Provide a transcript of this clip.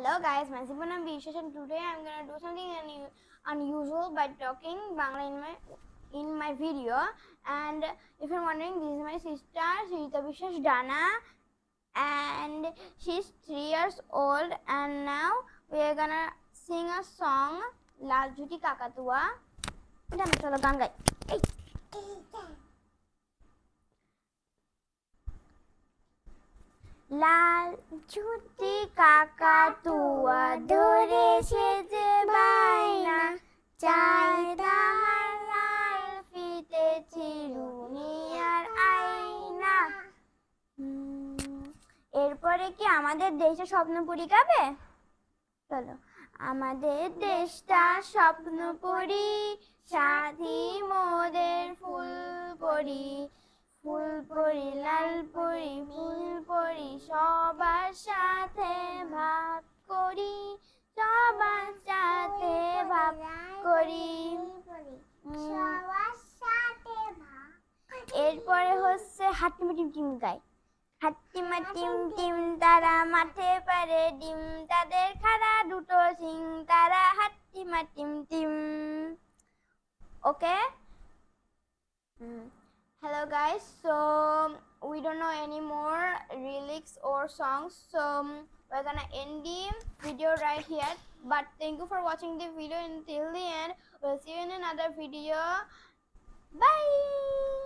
Hello guys, my name and Vishesh and today I am going to do something un unusual by talking Bangla in my, in my video and if you are wondering this is my sister Srita Vishesh Dana and she's 3 years old and now we are going to sing a song Lal Juti Kakatua. Let's gaan gai. Hey. লাল ছুটি কাকাতুয়া ধরে সেজে বাইনা। চাই তাহার লাল ফিতে আর আইনা এরপরে কি আমাদের দেশে স্বপ্নপুরি গাবে? চলো, আমাদের দেশটা স্বপ্নপুরি সাথী মোদের ফুল পরি। ফুল পরি, লাল পরি, ফুল পরি সবার সাথে ভাগ করি সবার সাথে ভাগ করি। এরপরে হচ্ছে হাট্টিমা টিম টিম গাই। হাট্টিমা টিম টিম তারা মাঠে পারে ডিম তাদের খাড়া দুটো সিং তারা হাট্টিমা টিম team. Okay? Hello guys. So we don't know any more lyrics or songs. So we're gonna end the video right here. But thank you for watching the video until the end. We'll see you in another video. Bye